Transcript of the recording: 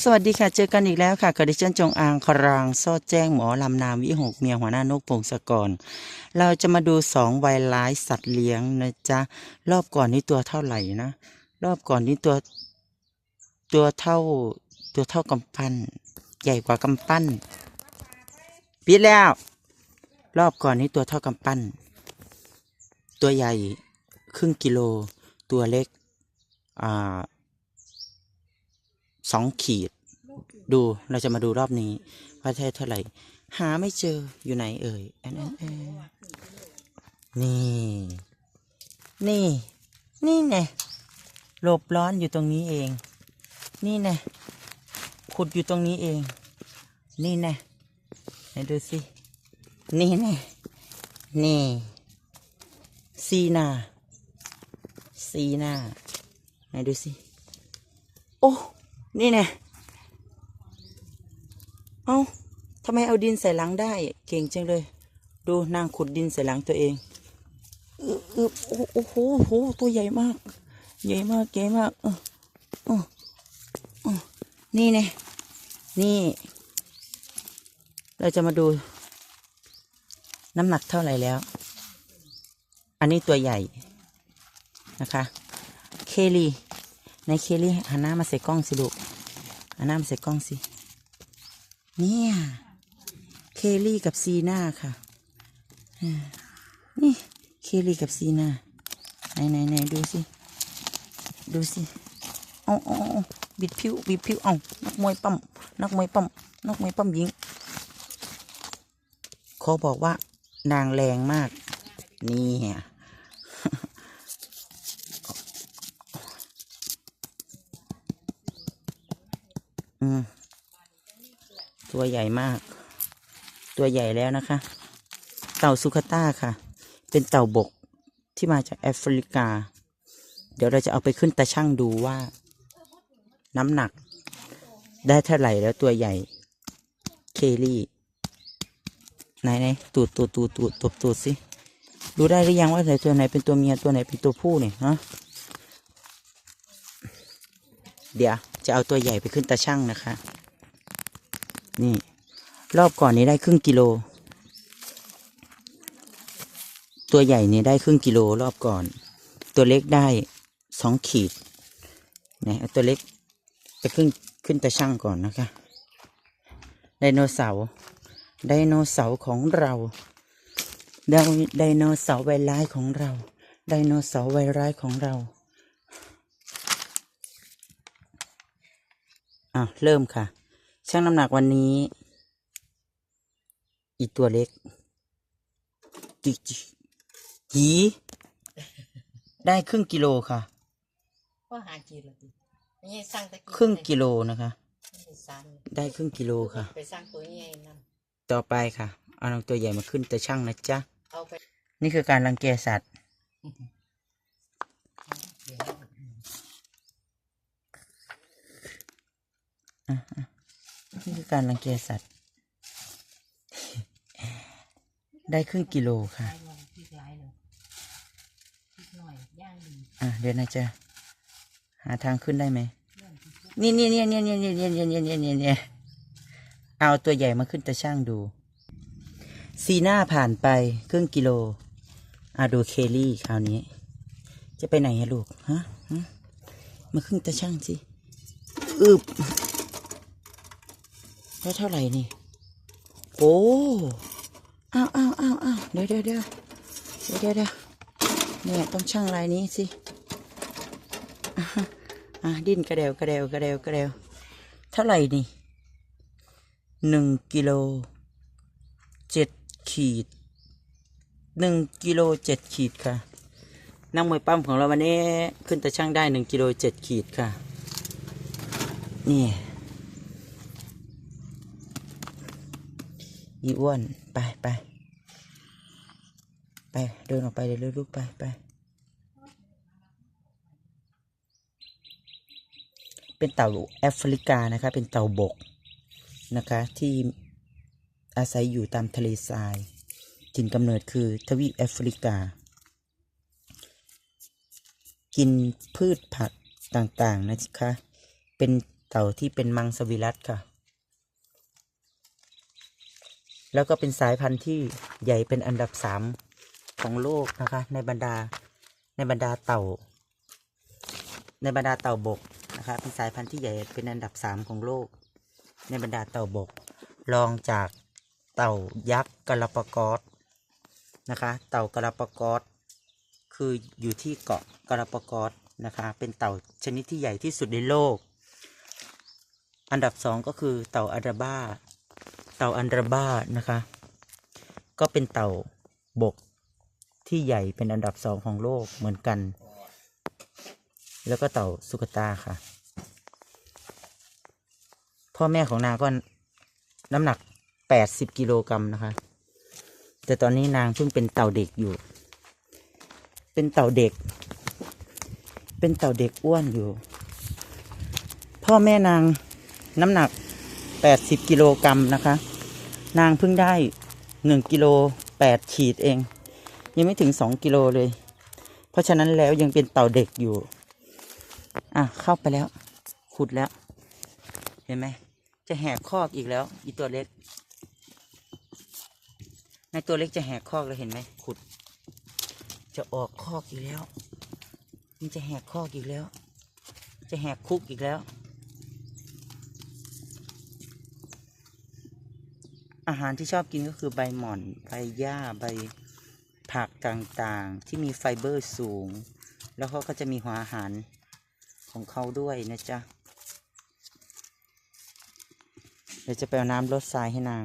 สวัสดีค่ะ เจอกันอีกแล้วค่ะกับดิฉันจงอางครางซอดแจ้งหมอลำนามวิหกเมียหัวหน้านกพงศกร เราจะมาดูสองไวร้ายสัตว์เลี้ยงนะจ๊ะ รอบก่อนนี้ตัวเท่าไหร่นะ รอบก่อนนี้ตัว ตัวเท่า ตัวเท่ากำปั้น ใหญ่กว่ากำปั้นปิดแล้ว รอบก่อนนี้ตัวเท่ากำปั้น ตัวใหญ่ครึ่งกิโล ตัวเล็ก อ่า สองขีด ดูเราจะมาดูรอบนี้ ว่าได้เท่าไหร่ หาไม่เจออยู่ไหนเอ่ยอันนั้นเออนี่ นี่ นี่ไงหลบร้อนอยู่ตรงนี้เอง นี่ไงขุดอยู่ตรงนี้เอง นี่ไงไหนดูสิ นี่ไงนี่ซีนาซีนาไหนดูสิ โอ้ นี่ไงเอาทำไมเอาดินใส่หลังได้ เก่งจังเลย ดูนางขุดดินใส่หลังตัวเองอึบอึบโอ้โอ้โหโหตัวใหญ่มาก ใหญ่มากใหญ่มากเออเออเออนี่ไงนี่ เราจะมาดู น้ำหนักเท่าไหร่แล้ว อันนี้ตัวใหญ่นะคะ เคลี ในเคลีหันหน้ามาใส่กล้องสิลูกหันหน้ามาใส่กล้องสิ เนี่ย เคลีกับซีน่าค่ะ นี่เคลีกับซีน่าไหนไหนไหนดูสิ ดูสิเอาเอาเอาบิดผิวบิดผิวเอานักมวยปั้มนักมวยปั้มนักมวยปั้มหญิงเขาบอกว่านางแรงมาก นี่ อืมตัวใหญ่มาก ตัวใหญ่แล้วนะคะ เต่าสุขต้าค่ะ เป็นเต่าบกที่มาจากแอฟริกา เดี๋ยวเราจะเอาไปขึ้นตาช่างดูว่า น้ำหนัก ได้เท่าไหร่แล้วตัวใหญ่ เคลี่ไหนไหนตูดตูดตูดตูดตูตูดสิรู้ได้หรือยังว่าไหนตัวไหนเป็นตัวเมียตัวไหนเป็นตัวผู้เนี่ยฮะเดี๋ยว จะเอาตัวใหญ่ไปขึ้นตาช่างนะคะ นี่ รอบก่อนนี้ได้ครึ่งกิโล ตัวใหญ่นี่ได้ครึ่งกิโลรอบก่อน ตัวเล็กได้สองขีดนี่ยเอาตัวเล็กไปขึ้นขึ้นตาช่างก่อนนะคะไดโนเสาร์ไดโนเสาร์ของเราไดไดโนเสาร์ไวร้ายของเราไดโนเสาร์ไวร้ายของเรา อะเริ่มค่ะ ช่างน้ำหนักวันนี้ อีตัวเล็กจิจิหีได้ครึ่งกิโลค่ะว่าหากิโลดิไม่ใช่สร้างตะกี้ครึ่งกิโลนะคะไม่ใช่สร้างได้ครึ่งกิโลค่ะ ไปสร้างตัวใหญ่นั่นต่อไปค่ะ เอาน้องตัวใหญ่มาขึ้นแต่ช่างนะจ๊ะเอาไปนี่คือการรังแกสัตว์ เดี๋ยว นี่คือการรังแกสัตว์ ได้ครึ่งกิโลค่ะไล่ลงพริกไล่เลยพริกหน่อยย่างดีอะเดี๋ยวนะจ๊ะหาทางขึ้นได้ไหมนี่นี่นี่นี่นี่นี่นี่นี่นี่นี่นี่เอาตัวใหญ่มาขึ้นตาช่างดู ซีน่าผ่านไปครึ่งกิโลเอาดูเคลลี่คราวนี้ จะไปไหนอะลูกฮะมาขึ้นตาช่างสิอึบ ได้เท่าไหร่นี่ โอ้อ้าวอ้าวอ้าวอ้าวเดี๋ยวเดี๋ยวเดี๋ยวเดี๋ยวเดี๋ยวเดี๋ยวเนี่ยต้องช่างลายนี้สิ อะดิ้นกระเดวกระเดวกระเดวกระเดวเท่าไหร่นี่หนึ่งกิโลเจ็ดขีดหนึ่งกิโลเจ็ดขีดค่ะนั่งมวยปั้มของเราวันนี้ขึ้นแต่ช่างได้หนึ่งกิโลเจ็ดขีดค่ะ นี่ อีอ้วน ไปไปไป เดินออกไปเลยลูกไปไป เป็นเต่าแอฟริกานะคะ เป็นเต่าบกนะคะ ที่อาศัยอยู่ตามทะเลทรายถิ่นกำเนิดคือทวีปแอฟริกา กินพืชผักต่างๆนะคะ เป็นเต่าที่เป็นมังสวิรัตค่ะ แล้วก็เป็นสายพันธุ์ที่ใหญ่เป็นอันดับสามของโลกนะคะ ในบรรดาในบรรดาเต่า ในบรรดาเต่าบกนะคะเป็นสายพันธุ์ที่ใหญ่เป็นอันดับสามของโลก ในบรรดาเต่าบกรองจากเต่ายักษ์กาลปกอสนะคะ เต่ากาลปกอสคืออยู่ที่เกาะกาลปกอสนะคะ เป็นเต่าชนิดที่ใหญ่ที่สุดในโลก อันดับสองก็คือเต่าอันดราบ้า ต่าอันดราบ้านะคะ ก็เป็นเต่าบกที่ใหญ่เป็นอันดับสองของโลกเหมือนกัน แล้วก็เต่าสุกตาค่ะ พ่อแม่ของนางก็น้ำหนัก 80 กิโลกรัมนะคะ แต่ตอนนี้นางเพิ่งเป็นเต่าเด็กอยู่ เป็นเต่าเด็ก เป็นเต่าเด็กอ้วนอยู่ พ่อแม่นางน้ำหนัก 80 กิโลกรัมนะคะ นางเพิ่งได้1กิโล8ขีดเอง ยังไม่ถึง2กิโลเลย เพราะฉะนั้นแล้วยังเป็นเต่าเด็กอยู่ อะเข้าไปแล้ว ขุดแล้ว เห็นไหม จะแหกคอกอีกแล้ว อีตัวเล็กในตัวเล็กจะแหกคอกแล้วเห็นไหมขุด จะออกคอกอีกแล้ว มันจะแหกคอกอีกแล้ว จะแหกคุกอีกแล้ว อาหารที่ชอบกินก็คือใบหม่อน ใบหญ้า ใบผักต่างๆ ที่มีไฟเบอร์สูง แล้วเขาก็จะมีหัวอาหารของเขาด้วยนะจ๊ะ เดี๋ยวจะไปเอาน้ำลดทรายให้นาง